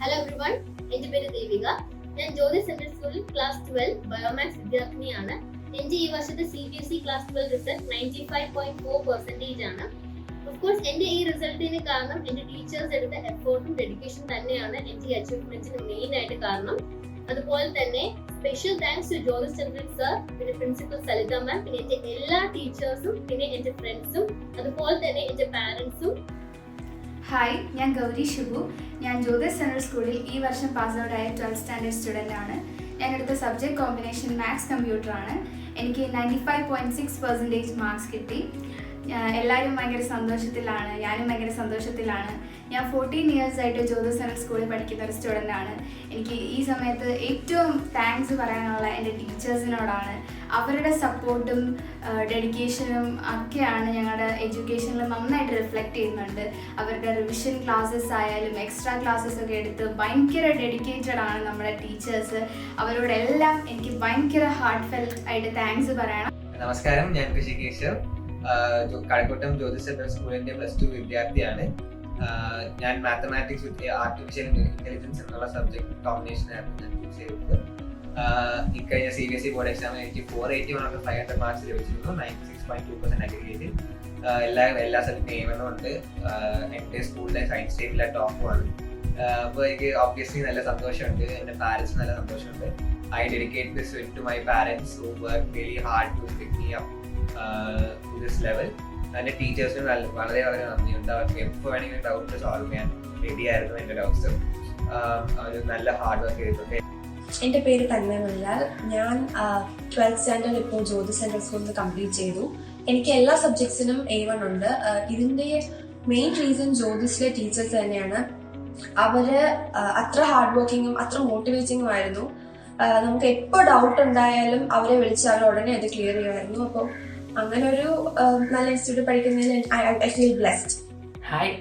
Hello everyone എന്റെ പേര് ദേവിക. ഞാൻ ജ്യോതി സെൻട്രൽ സ്കൂളിൽ ക്ലാസ് ട്വൽവ് ബയോമാക്സ് വിദ്യാർത്ഥിനിയാണ്. എന്റെ ഈ വർഷത്തെ C B S E class twelve result ninety five point four percentage ആണ്. കോഴ്സ് എന്റെ ഈ റിസൾട്ടിന് കാരണം എന്റെ ടീച്ചേഴ്സ് എടുത്ത എഫേർട്ടും ഡെഡിക്കേഷൻ തന്നെയാണ് എന്റെ ഈ അച്ചീവ്മെന്റ്സിന് മെയിൻ ആയിട്ട് കാരണം. അതുപോലെ തന്നെ special thanks to George Chandran sir പിന്നെ പ്രിൻസിപ്പൽ സലിത മാം പിന്നെ എന്റെ എല്ലാ ടീച്ചേഴ്സും പിന്നെ എന്റെ ഫ്രണ്ട്സും അതുപോലെ തന്നെ എന്റെ പാരന്റ്സും ഹായ് ഞാൻ ഗൗരി ശുഭു ഞാൻ ജ്യോതിസ് സെൻട്രൽ സ്കൂളിൽ ഈ വർഷം പാസ് ഔട്ട് ആയ ട്വൽത്ത് സ്റ്റാൻഡേർഡ് സ്റ്റുഡന്റ് ആണ്. ഞാൻ എടുത്ത സബ്ജക്ട് കോമ്പിനേഷൻ മാത്സ് കമ്പ്യൂട്ടർ ആണ്. എനിക്ക് ninety five point six percentage marks കിട്ടി. എല്ലാവരും ഭയങ്കര സന്തോഷത്തിലാണ് ഞാനും ഭയങ്കര സന്തോഷത്തിലാണ്. ഞാൻ ഫോർട്ടീൻ ഇയേഴ്സ് ആയിട്ട് ജ്യോതിസ് സെൻട്രൽ സ്കൂളിൽ പഠിക്കുന്ന ഒരു സ്റ്റുഡന്റ് ആണ്. എനിക്ക് ഈ സമയത്ത് ഏറ്റവും താങ്ക്സ് പറയാനുള്ള എന്റെ ടീച്ചേഴ്സിനോടാണ് അവരുടെ സപ്പോർട്ടും ഡെഡിക്കേഷനും ഒക്കെയാണ് ഞങ്ങളുടെ എഡ്യൂക്കേഷനിൽ നന്നായിട്ട് റിഫ്ലക്റ്റ് ചെയ്യുന്നുണ്ട്. അവരുടെ റിവിഷൻ ക്ലാസ്സസ് ആയാലും എക്സ്ട്രാ ക്ലാസ്സസ് ഒക്കെ എടുത്ത് ഭയങ്കര ഡെഡിക്കേറ്റഡ് ആണ് നമ്മുടെ ടീച്ചേഴ്സ് അവരോടെല്ലാം എനിക്ക് ഭയങ്കര ഹാർട്ട് ഫെൽ ആയിട്ട് താങ്ക്സ് പറയണം. നമസ്കാരം ഞാൻ ഋഷികേശ് കഴക്കൂട്ടം ജ്യോതിഷ് സ്കൂളിന്റെ പ്ലസ് ടു വിദ്യാർത്ഥിയാണ്. ഞാൻ മാത്തമാറ്റിക്സ് വിത്ത് ആർട്ടിഫിഷ്യൽ ഇന്റലിജൻസ് എന്നുള്ള സബ്ജക്ട് കോമ്പിനേഷൻ ആയിരുന്നു ഞാൻ ചൂസ് ചെയ്തത്. ഇക്കഴിഞ്ഞ C B S E board എക്സാമിൽ എനിക്ക് ഫോർ എയ്റ്റി വൺ ഒക്കെ ഫൈവ് ഹൺഡ്രഡ് മാർക്സ് ലഭിച്ചിരുന്നു. Ninety six point two percent aggregate എല്ലാ എല്ലാ സ്ഥലത്തും ഉണ്ട്. എന്റെ സ്കൂളിലെ സയൻസ് ടീമിലെ ടോപ്പുമാണ് അപ്പോൾ എനിക്ക് ഓബ്വിയസ്ലി നല്ല സന്തോഷമുണ്ട്. എന്റെ പാരൻസ് നല്ല സന്തോഷമുണ്ട്. I dedicate this to my who worked really hard hard pick me up. uh, to level അതിന്റെ ടീച്ചേഴ്സിന് വളരെ വളരെ നന്ദിയുണ്ട് അവർക്ക് എപ്പോൾ വേണമെങ്കിലും ഡൗട്ട് സോൾവ് ചെയ്യാൻ റെഡി ആയിരുന്നു എന്റെ ഡൗട്ട്സ് അവർ നല്ല ഹാർഡ് വർക്ക് ചെയ്തിട്ടുണ്ട്. എന്റെ പേര് തന്നെ നല്ല ഞാൻ ട്വൽത്ത് സ്റ്റാൻഡേർഡ് ഇപ്പോൾ ജ്യോതി സെൻട്രൽ സ്കൂളിൽ നിന്ന് കംപ്ലീറ്റ് ചെയ്തു. എനിക്ക് എല്ലാ സബ്ജക്ട്സിനും എ വൺ ഉണ്ട്. ഇതിന്റെ മെയിൻ റീസൺ ജ്യോതിസിലെ ടീച്ചേഴ്സ് തന്നെയാണ്. അവർ അത്ര ഹാർഡ് വർക്കിങ്ങും അത്ര മോട്ടിവേറ്റിംഗും ആയിരുന്നു. നമുക്ക് എപ്പോൾ ഡൗട്ട് ഉണ്ടായാലും അവരെ വിളിച്ച് അവർ ഉടനെ അത് ക്ലിയർ ചെയ്യുമായിരുന്നു അപ്പോൾ അങ്ങനെ ഒരു നല്ല ഇൻസ്റ്റിറ്റ്യൂട്ട് പഠിക്കുന്നതിൽ ഐ ഫീൽ ബ്ലെസ്ഡ് ഹായ്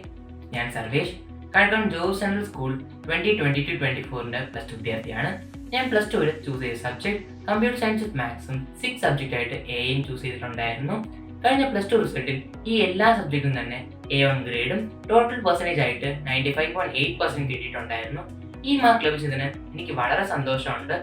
ഞാൻ Sarvesh. Kazhakkam Jose central school twenty twenty two twenty ഫോറിന്റെ പ്ലസ് ടു വിദ്യാർത്ഥിയാണ്. ഞാൻ പ്ലസ് ടുവിൽ ചൂസ് ചെയ്ത സബ്ജക്ട് കമ്പ്യൂട്ടർ സയൻസ് വിത്ത് മാത്സും സിക്സ് സബ്ജക്റ്റ് ആയിട്ട് എയും ചൂസ് ചെയ്തിട്ടുണ്ടായിരുന്നു. കഴിഞ്ഞ പ്ലസ് ടു റിസൾട്ടിൽ ഈ എല്ലാ സബ്ജക്റ്റും തന്നെ എ വൺ ഗ്രേഡും ടോട്ടൽ പെർസെന്റേജ് ആയിട്ട് ninety five point eight percent കിട്ടിയിട്ടുണ്ടായിരുന്നു. ഈ മാർക്ക് ലഭിച്ചതിന് എനിക്ക് വളരെ സന്തോഷമുണ്ട്.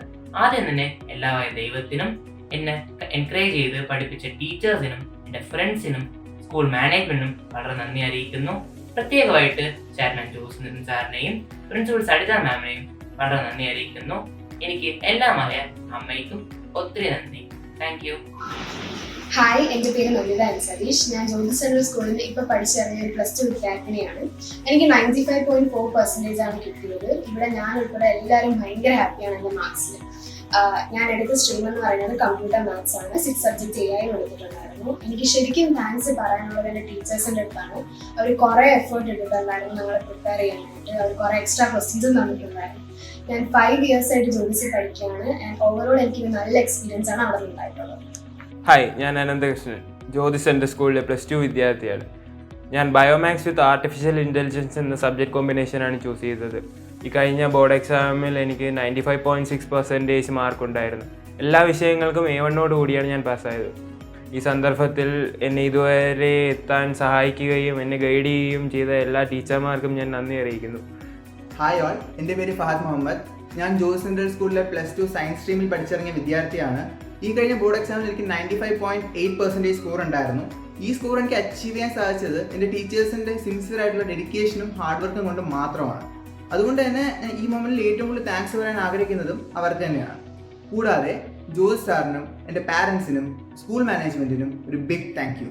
ആദ്യം തന്നെ എല്ലാവരും ദൈവത്തിനും എന്നെ എൻകറേജ് ചെയ്ത് പഠിപ്പിച്ച ടീച്ചേഴ്സിനും എന്റെ ഫ്രണ്ട്സിനും സ്കൂൾ മാനേജ്മെന്റിനും വളരെ നന്ദി അറിയിക്കുന്നു. പ്രത്യേകമായിട്ട് ചെയർമാൻ ജോസ് സാറിനെയും പ്രിൻസിപ്പൽ സരിത മാമിനെയും വളരെ നന്ദി അറിയിക്കുന്നു. എനിക്ക് എല്ലാമായ അമ്മയ്ക്കും ഒത്തിരി നന്ദി. താങ്ക് യു ഹായ് എന്റെ പേര് നമിത എൻ സതീഷ്. ഞാൻ ജ്യോതി സെൻട്രൽ സ്കൂളിൽ നിന്ന് ഇപ്പോൾ പഠിച്ചിറങ്ങിയ ഒരു പ്ലസ് ടു വിദ്യാർത്ഥിനിയാണ്. എനിക്ക് ninety five point four percentage ആണ് കിട്ടിയത്. ഇവിടെ ഞാൻ ഉൾപ്പെടെ എല്ലാവരും ഭയങ്കര ഹാപ്പിയാണ് എന്റെ മാർക്സിൽ ഞാൻ എടുത്ത സ്ട്രീം എന്ന് പറയുന്നത് കമ്പ്യൂട്ടർ മാത്സ് ആണ്. സിക്സ് സബ്ജക്ട് ചെയ്യാനും എടുത്തിട്ടുണ്ടായിരുന്നു. എനിക്ക് ശരിക്കും താങ്ക്സ് പറയാനുള്ളത് എന്റെ ടീച്ചേഴ്സിന്റെ അടുത്താണ്. അവർ കുറേ എഫേർട്ട് എടുത്തിട്ടുണ്ടായിരുന്നു ഞങ്ങളെ പ്രിപ്പയർ ചെയ്യാനായിട്ട്. അവർ കുറേ എക്സ്ട്രാ ക്വസ്റ്റ്യൻസും തന്നിട്ടുണ്ടായിരുന്നു. ഞാൻ ഫൈവ് ഇയേഴ്സ് ആയിട്ട് ജോലിസിൽ പഠിക്കുകയാണ്. ആൻഡ് ഓവറോൾ എനിക്ക് നല്ല എക്സ്പീരിയൻസ് ആണ് അവിടെ ഉണ്ടായിട്ടുള്ളത്. ഹായ് ഞാൻ അനന്തകൃഷ്ണൻ. ജ്യോതി സെന്റർ സ്കൂളിലെ പ്ലസ് ടു വിദ്യാർത്ഥിയാണ്. ഞാൻ ബയോമാക്സ് വിത്ത് ആർട്ടിഫിഷ്യൽ ഇന്റലിജൻസ് എന്ന സബ്ജക്ട് കോമ്പിനേഷനാണ് ചൂസ് ചെയ്തത്. ഈ കഴിഞ്ഞ ബോർഡ് എക്സാമിൽ എനിക്ക് ninety five point six percentage mark ഉണ്ടായിരുന്നു. എല്ലാ വിഷയങ്ങൾക്കും എ വണ്ണോട് കൂടിയാണ് ഞാൻ പാസ്സായത് ഈ സന്ദർഭത്തിൽ എന്നെ ഇതുവരെ എത്താൻ സഹായിക്കുകയും എന്നെ ഗൈഡ് ചെയ്യുകയും ചെയ്ത എല്ലാ ടീച്ചർമാർക്കും ഞാൻ നന്ദി അറിയിക്കുന്നു. ഹായ് ഓൾ എന്റെ പേര് ഫഹദ് മുഹമ്മദ്. ഞാൻ ജോസ് സെൻട്രൽ സ്കൂളിലെ പ്ലസ് ടു സയൻസ് സ്ട്രീമിൽ പഠിച്ചിറങ്ങിയ വിദ്യാർത്ഥിയാണ്. ഈ കഴിഞ്ഞ ബോർഡ് എക്സാമിൽ എനിക്ക് ninety five point eight percentage score ഉണ്ടായിരുന്നു. ഈ സ്കോർ എനിക്ക് അച്ചീവ് ചെയ്യാൻ സാധിച്ചത് എന്റെ ടീച്ചേഴ്സിന്റെ സിൻസിയർ ആയിട്ടുള്ള ഡെഡിക്കേഷനും ഹാർഡ് വർക്കും കൊണ്ട് മാത്രമാണ്. അതുകൊണ്ട് തന്നെ ഈ മൊമെന്റിൽ ഏറ്റവും കൂടുതൽ താങ്ക്സ് പറയാൻ ആഗ്രഹിക്കുന്നതും അവർക്ക് തന്നെയാണ്. കൂടാതെ ജോസ് സാറിനും എന്റെ പാരൻസിനും സ്കൂൾ മാനേജ്മെന്റിനും ഒരു ബിഗ് താങ്ക് യു